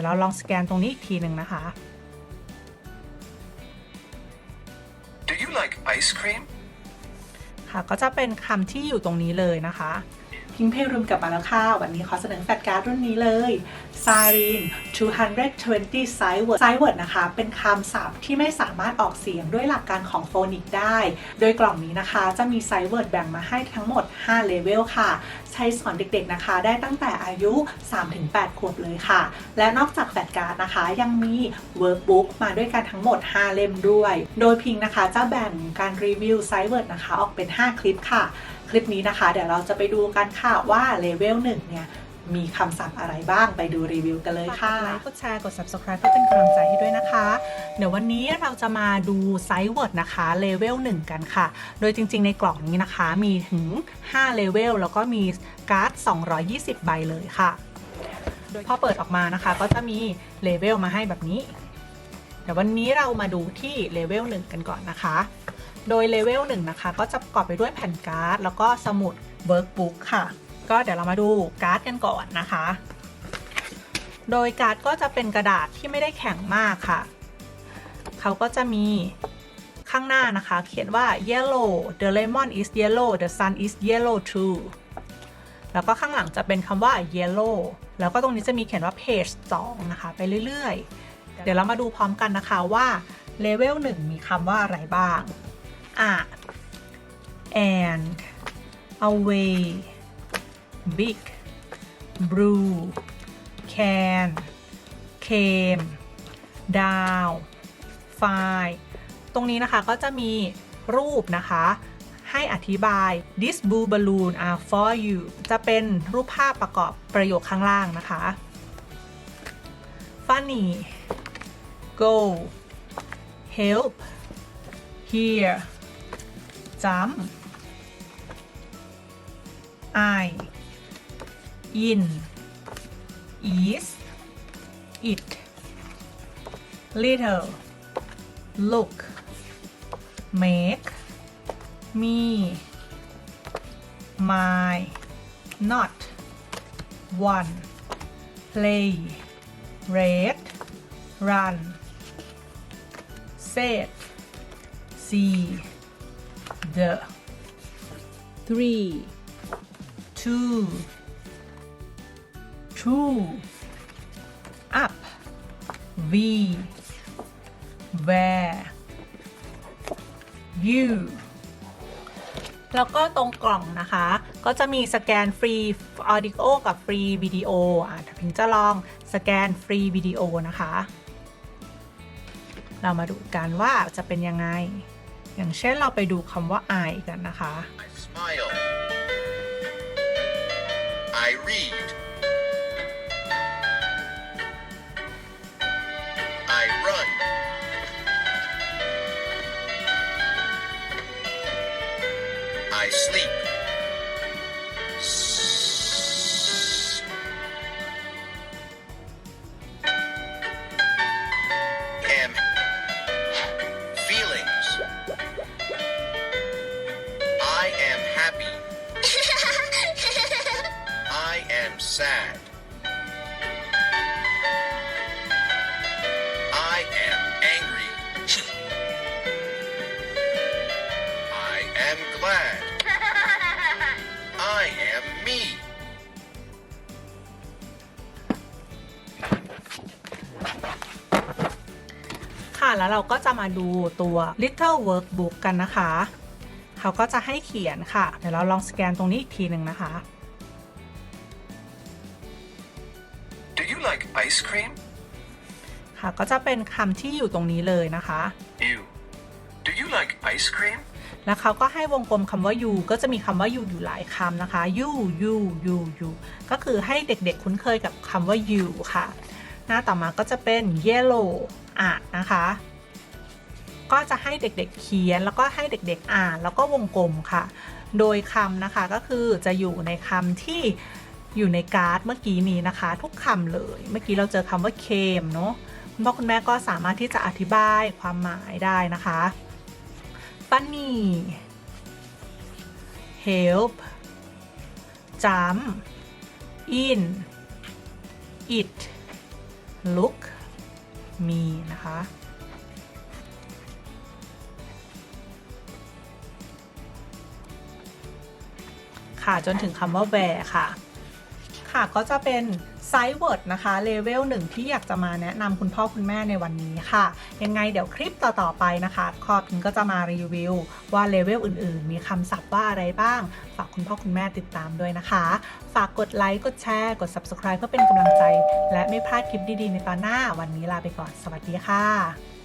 ดี๋ยวเราลองสแกนตรงนี้อีกทีหนึ่งนะคะ Do you like ice cream? ค่ะก็จะเป็นคำที่อยู่ตรงนี้เลยนะคะ พิงเพรุมกลับมาแล้วค่ะ วันนี้ขอเสนอแฟลชการ์ดรุ่นนี้เลย s i r e n 220 s i w o r d s i w o r d นะคะ เป็นคำศัพท์ที่ไม่สามารถออกเสียงด้วยหลักการของโฟนิกได้ โดยกล่องนี้นะคะ จะมี s i w o r d แบ่งมาให้ทั้งหมด 5 เลเวลค่ะ ใช้สอนเด็กๆนะคะ ได้ตั้งแต่อายุ 3-8 ขวบเลยค่ะ และนอกจากแฟลชการ์ดนะคะ ยังมี Workbook มาด้วยกันทั้งหมด 5 เล่มด้วย โดยพิงนะคะจะแบ่งการรีวิว s i w o r d นะคะ ออกเป็น 5 คลิปค่ะ คลิปนี้นะคะ เดี๋ยวเราจะไปดูกันค่ะว่าเลเวล1เนี่ยมีคำศัพท์อะไรบ้างไปดูรีวิวกันเลยค่ะกดไลค์กดแชร์กด subscribe เพื่อเป็นกำลังใจให้ด้วยนะคะ เดี๋ยววันนี้เราจะมาดูไซส์เวิร์ดนะคะเลเวล1กันค่ะ โดยจริงๆ ในกล่องนี้นะคะ มีถึง5เลเวลแล้วก็มีการ์ด 220 ใบเลยค่ะโดยพอเปิดออกมานะคะ ก็จะมีเลเวลมาให้แบบนี้เดี๋ยววันนี้เรามาดูที่เลเวล1กันก่อนนะคะ โดยเลเวล1นะคะ ก็จะประกอบไปด้วยแผ่นการ์ด แล้วก็สมุดเวิร์กบุ๊กค่ะ ก็เดี๋ยวเรามาดูการ์ดกันก่อนนะคะ โดยการ์ดก็จะเป็นกระดาษที่ไม่ได้แข็งมากค่ะ เขาก็จะมีข้างหน้านะคะ เขียนว่า yellow the lemon is yellow the sun is yellow too แล้วก็ข้างหลังจะเป็นคำว่า yellow แล้วก็ตรงนี้จะมีเขียนว่า page 2 นะคะ ไปเรื่อย ๆ เดี๋ยวเรามาดูพร้อมกันนะคะว่าเลเวล1มีคำว่าอะไรบ้าง อะ and away big brew can came down fine ตรงนี้นะคะก็จะมีรูปนะคะ ให้อธิบาย this blue balloon are for you จะเป็นรูปภาพประกอบประโยคข้างล่างนะคะ funny go help here jump I in is it little look make me my not one play red run set see the three, two, two, up, V, where, you แล้วก็ตรงกล่องนะคะ ก็จะมีสแกนฟรีออดิโอกับฟรีวิดีโออะถ้าพิงจะลองสแกนฟรีวิดีโอนะคะ เรามาดูกันว่าจะเป็นยังไง อย่างเช่นเราไปดูคำว่า I กันนะคะ I smile. I read. I run. I sleep. Am sad. I am angry. I am glad. I am me. ค่ะแล้วเราก็จะมาดูตัว Little Workbook กันนะคะ เขาก็จะให้เขียนค่ะ เดี๋ยวเราลองสแกนตรงนี้อีกทีหนึ่งนะคะ like ice cream? ค่ะ ก็จะเป็นคำที่อยู่ตรงนี้เลยนะคะ You. Do you like ice cream? แล้วเขาก็ให้วงกลมคำว่า you ก็จะมีคำว่า you อยู่หลายคำนะคะ you you you you ก็คือให้เด็กๆคุ้นเคยกับคำว่า you ค่ะ หน้าต่อมาก็จะเป็น yellow อะนะคะ ก็จะให้เด็กๆเขียนแล้วก็ให้เด็กๆอ่านแล้วก็วงกลมค่ะ โดยคำนะคะก็คือจะอยู่ในคำที่ อยู่ในการ์ดเมื่อกี้นี้นะคะ ทุกคำเลย เมื่อกี้เราเจอคำว่า came เนอะคุณพ่อคุณแม่ก็สามารถที่จะอธิบายความหมายได้นะคะ funny help jump in it look me นะคะค่ะจนถึงคำว่า where ค่ะ ค่ะก็จะเป็น Sight Word นะคะเลเวลหนึ่งที่อยากจะมาแนะนำคุณพ่อคุณแม่ในวันนี้ค่ะ ยังไงเดี๋ยวคลิปต่อ ๆ ไปนะคะคอพิงก็จะมารีวิว ว่าเลเวลอื่น ๆ มีคำศัพท์ว่าอะไรบ้าง ฝากคุณพ่อคุณแม่ติดตามด้วยนะคะ ฝากกดไลค์กดแชร์ กด Subscribe เพื่อเป็นกำลังใจ และไม่พลาดคลิปดี ๆ ในตอนหน้าวันนี้ลาไปก่อนสวัสดีค่ะ